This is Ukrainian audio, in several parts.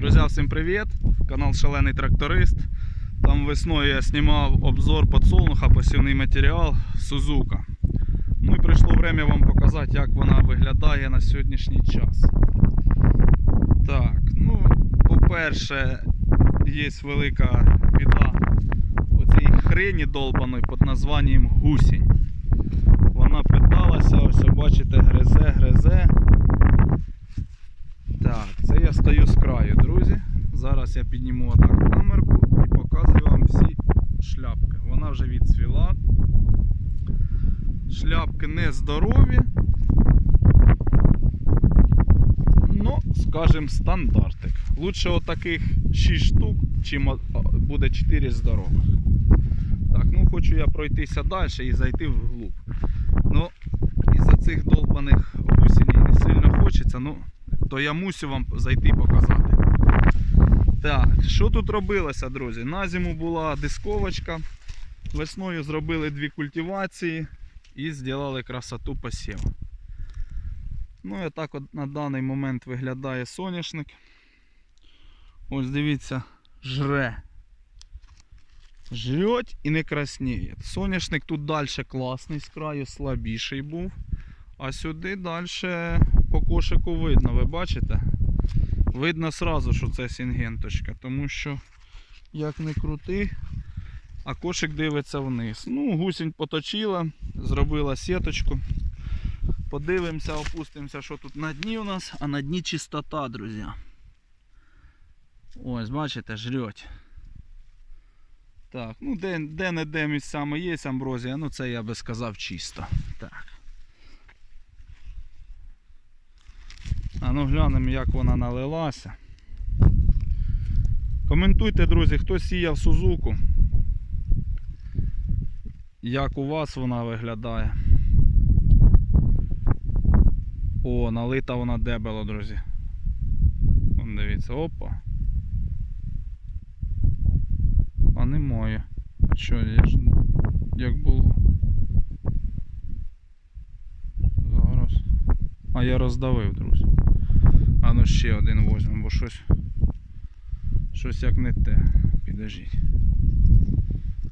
Друзі, всім привіт! Канал Шалений Тракторист. Там весною я знімав обзор подсолнуха, посівний матеріал Сузука. Ну і прийшло время вам показати, як вона виглядає на сьогоднішній час. Так, ну, по-перше, є велика біда оцій хрені долбаної під названням гусінь. Вона питалася, ось бачите, гризе, гризе. Я стою з краю, друзі. Зараз я підніму отак камерку і показую вам всі шляпки. Вона вже відцвіла. Шляпки не здорові. Ну, скажем, стандартик. Лучше отаких 6 штук, чим буде 4 здорових. Так, ну хочу я пройтися далі і зайти вглуб. Ну, із-за цих долбаних гусеней не сильно хочеться, ну, то я мусю вам зайти показати. Так, що тут робилося, друзі? На зиму була дисковочка. Весною зробили дві культивації і зробили красоту посіву. Ну і так от на даний момент виглядає соняшник. Ось дивіться, жре. Жрет і не красніє. Соняшник тут далі класний, з краю слабіший був. А сюди далі по кошику видно, ви бачите? Видно сразу, що це сінгенточка, тому що як не крути, а кошик дивиться вниз. Ну, гусінь поточила, зробила сіточку. Подивимося, опустимося, що тут на дні у нас, а на дні чистота, друзі. Ось, бачите, жрет. Так, ну де, де не де місцями є амброзія, ну це я би сказав чисто. Так. А ну глянемо, як вона налилася. Коментуйте, друзі, хто сіяв Сузуку. Як у вас вона виглядає. О, налита вона дебело, друзі. Вон дивіться, опа. А немає. А що, я ж як було? Зараз. А я роздавив, друзі. А ну ще один возьмемо, бо щось. Щось як не те. Підождіть.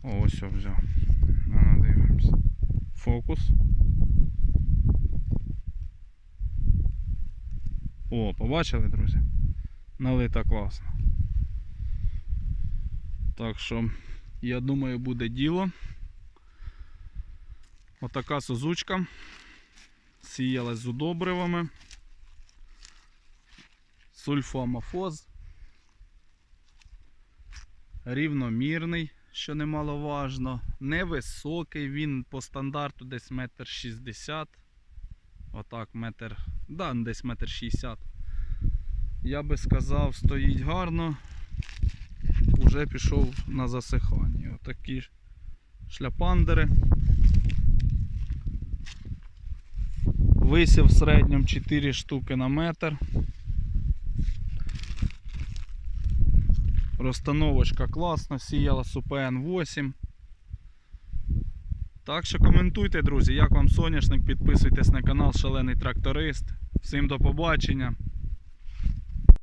О, ось я взяв. Ну дивимося. Фокус. О, побачили, друзі? Налита класно. Так що, я думаю, буде діло. Отака сузучка. Сіялась з удобривами. Сульфоамофоз. Рівномірний, що немаловажно. Невисокий, він по стандарту десь метр шістдесят. Отак, метр. Да, десь метр шістдесят. Я би сказав, стоїть гарно. Уже пішов на засихання. Отакі шляпандери. Висів в середньому 4 штуки на метр. Розстановочка класна, сіяла Супен 8. Так що коментуйте, друзі, як вам соняшник, підписуйтесь на канал Шалений Тракторист. Всім до побачення.